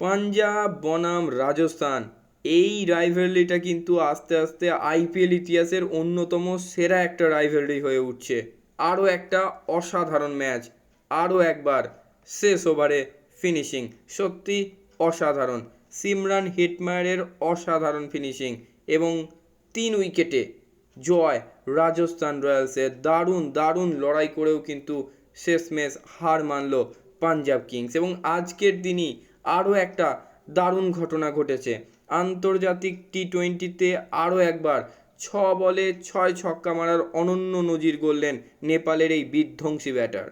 পাঞ্জাব, বনাম, রাজস্থান। এই রাইভেলরিটা কিন্তু আস্তে আস্তে আইপিএল ইতিহাসের অন্যতম সেরা একটা রাইভেলরি হয়ে উঠছে। আরও একটা অসাধারণ ম্যাচ আরও একবার শেষ ওভারে ফিনিশিং সত্যি অসাধারণ। সিমরান হিটমায়ারের অসাধারণ ফিনিশিং এবং তিন উইকেটে জয় রাজস্থান রয়্যালসের দারুণ দারুণ লড়াই করেও কিন্তু শেষমেশ হার মানল পাঞ্জাব কিংস এবং আজকের দিনই আরও একটা দারুণ ঘটনা ঘটেছে। আন্তর্জাতিক টি টোয়েন্টিতে আরও একবার ছ বলে ছয় ছক্কা মারার অনন্য নজির গড়লেন নেপালের এই বিধ্বংসী ব্যাটার।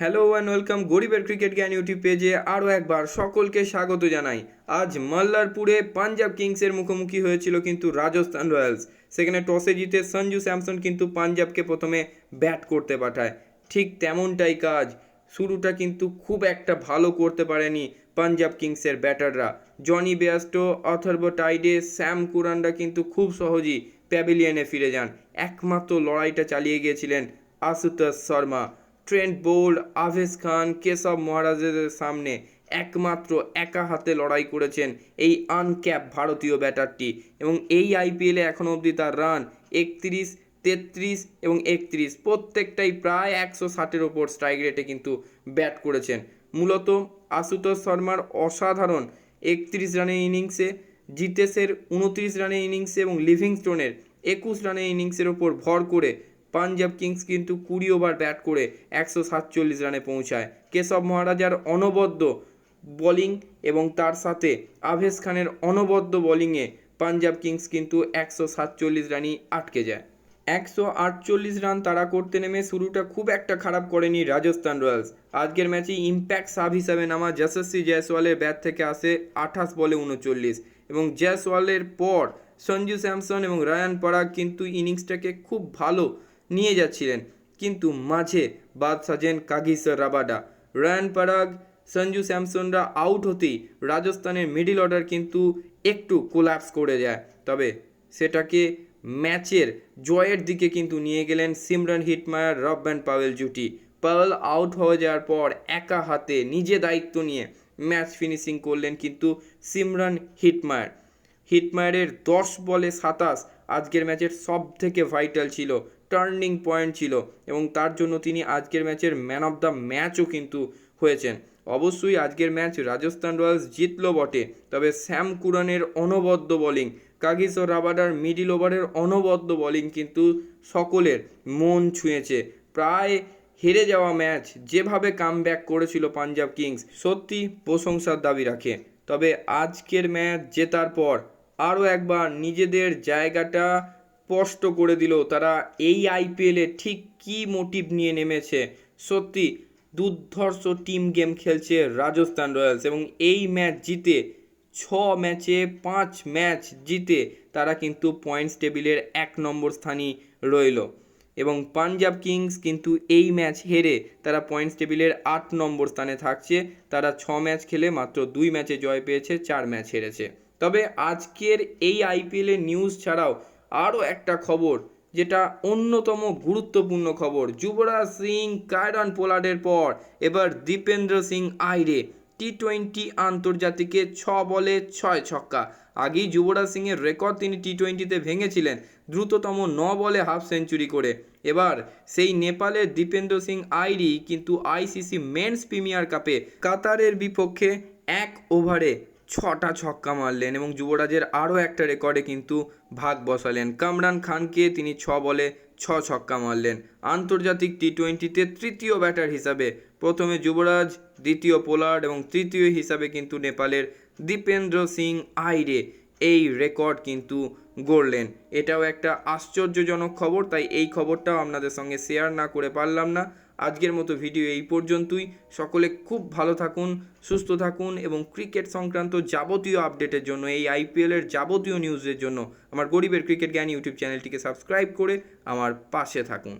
হ্যালো অ্যান্ড ওয়েলকাম গরিবের ক্রিকেট জ্ঞান ইউটিউব পেজে আরও একবার সকলকে স্বাগত জানাই। আজ মাল্লারপুরে পাঞ্জাব কিংসের মুখোমুখি হয়েছিল কিন্তু রাজস্থান রয়্যালস। সেখানে টসে জিতে সঞ্জু স্যামসন কিন্তু পাঞ্জাবকে প্রথমে ব্যাট করতে পাঠায়। ঠিক তেমনটাই কাজ। শুরুটা কিন্তু খুব একটা ভালো করতে পারেনি পাঞ্জাব কিংসের ব্যাটাররা। জনি বেয়াস্টো অথর্ব টাইডে স্যাম কুরানরা কিন্তু খুব সহজেই প্যাভিলিয়নে ফিরে যান। একমাত্র লড়াইটা চালিয়ে গিয়েছিলেন আশুতোষ শর্মা। ট্রেন্ট বোল্ড, আভেজ খান, কেশব মহারাজের সামনে একমাত্র একা হাতে লড়াই করেছেন এই আনক্যাপ ভারতীয় ব্যাটারটি এবং এই আইপিএলে এখনও অবধি তার রান একত্রিশ, তেত্রিশ এবং একত্রিশ। প্রত্যেকটাই প্রায় একশো ষাটের ওপর স্ট্রাইক রেটে কিন্তু ব্যাট করেছেন। মূলত আশুতোষ শর্মার অসাধারণ একত্রিশ রানের ইনিংসে, জিতেশের উনত্রিশ রানের ইনিংসে এবং লিভিংস্টোনের একুশ রানের ইনিংসের ওপর ভর করে পাঞ্জাব কিংস কিন্তু কুড়ি ওভার ব্যাট করে একশো সাতচল্লিশ রানে পৌঁছায়। কেশব মহারাজার অনবদ্য বোলিং এবং তার সাথে আভেজ খানের অনবদ্য বোলিংয়ে পাঞ্জাব কিংস কিন্তু একশো সাতচল্লিশ রানই আটকে যায়। একশো আটচল্লিশ রান তারা করতে নেমে শুরুটা খুব একটা খারাপ করেনি রাজস্থান রয়্যালস। আজকের ম্যাচে ইম্প্যাক্ট সাব হিসাবে নামা যশস্বী জয়সওয়ালের ব্যাট থেকে আসে আঠাশ বলে উনচল্লিশ এবং জয়সওয়ালের পর সঞ্জু স্যামসন এবং রায়ান পরাগ কিন্তু ইনিংসটাকে খুব ভালো নিয়ে যাচ্ছিলেন। কিন্তু মাঝে বাদ সাজেন কাগিসর রাবাডা, রায়ান পরাগ, সঞ্জু স্যামসনরা আউট হতেই রাজস্থানের মিডিল অর্ডার কিন্তু একটু কোলাপস করে যায় তবে সেটাকে ম্যাচের জয়ের দিকে কিন্তু নিয়ে গেলেন সিমরান হিটমায়ার, রব পাওয়েল জুটি। পাওয়েল আউট হয়ে যাওয়ার পর একা হাতে নিজে দায়িত্ব নিয়ে ম্যাচ ফিনিশিং করলেন কিন্তু সিমরান হিটমায়ার। হিটমায়ারের দশ বলে সাতাশ আজকের ম্যাচের সব থেকে ভাইটাল ছিল টার্নিং পয়েন্ট ছিল এবং তার জন্য তিনি আজকের ম্যাচের ম্যান অফ দ্য ম্যাচও কিন্তু হয়েছেন। অবশ্যই আজকের ম্যাচ রাজস্থান রয়্যালস জিতল বটে, তবে স্যাম কুরানের অনবদ্য বোলিং কাগিসো রাবাডার মিডিল ওভারের অনবদ্য বোলিং কিন্তু সকলের মন ছুঁয়েছে। প্রায় হেরে যাওয়া ম্যাচ যেভাবে কাম ব্যাক করেছিল পাঞ্জাব কিংস, সত্যি প্রশংসার দাবি রাখে। তবে আজকের ম্যাচ জেতার পর আরও একবার নিজেদের জায়গাটা স্পষ্ট করে দিল তারা এই আইপিএলে ঠিক কী মোটিভ নিয়ে নেমেছে। সত্যি, দুর্ধর্ষ টিম গেম খেলছে রাজস্থান রয়্যালস এবং এই ম্যাচ জিতে, ছ ম্যাচে পাঁচ ম্যাচ জিতে তারা কিন্তু পয়েন্টস টেবিলের এক নম্বর স্থানই রইল এবং পাঞ্জাব কিংস কিন্তু এই ম্যাচ হেরে তারা পয়েন্টস টেবিলের আট নম্বর স্থানে থাকছে। তারা ছ ম্যাচ খেলে মাত্র দুই ম্যাচে জয় পেয়েছে, চার ম্যাচ হেরেছে। তবে আজকের এই আইপিএলের নিউজ ছাড়াও আরও একটা খবর, যেটা অন্যতম গুরুত্বপূর্ণ খবর। যুবরাজ সিং কায়রন পোলার্ডের পর, এবার দীপেন্দ্র সিং আইরে টি টোয়েন্টি আন্তর্জাতিকে ছ বলে ছয় ছক্কা। আগেই যুবরাজ সিংয়ের রেকর্ড তিনি টি টোয়েন্টিতে ভেঙেছিলেন, দ্রুততম ন বলে হাফ সেঞ্চুরি করে। এবার সেই নেপালের দীপেন্দ্র সিং আইরি কিন্তু আইসিসি মেন্স প্রিমিয়ার কাপে কাতারের বিপক্ষে এক ওভারে ছটা ছক্কা মারলেন এবং যুবরাজের আরও একটা রেকর্ডে কিন্তু ভাগ বসালেন। কামরান খানকে তিনি ছ বলে ছ ছক্কা মারলেন। আন্তর্জাতিক টি টোয়েন্টিতে তৃতীয় ব্যাটার হিসাবে প্রথমে যুবরাজ, দ্বিতীয় পোলার্ড এবং তৃতীয় হিসাবে কিন্তু নেপালের দীপেন্দ্র সিং আইরে এই রেকর্ড কিন্তু গড়লেন। এটাও একটা আশ্চর্যজনক খবর, তাই এই খবরটাও আপনাদের সঙ্গে শেয়ার না করে পারলাম না। আজকের মতো ভিডিও এই পর্যন্তই। সকলে খুব ভালো থাকুন, সুস্থ থাকুন এবং ক্রিকেট সংক্রান্ত যাবতীয় আপডেটের জন্য, এই আইপিএলের যাবতীয় নিউজের জন্য আমার গরিবের ক্রিকেট জ্ঞান ইউটিউব চ্যানেলটিকে সাবস্ক্রাইব করে আমার পাশে থাকুন।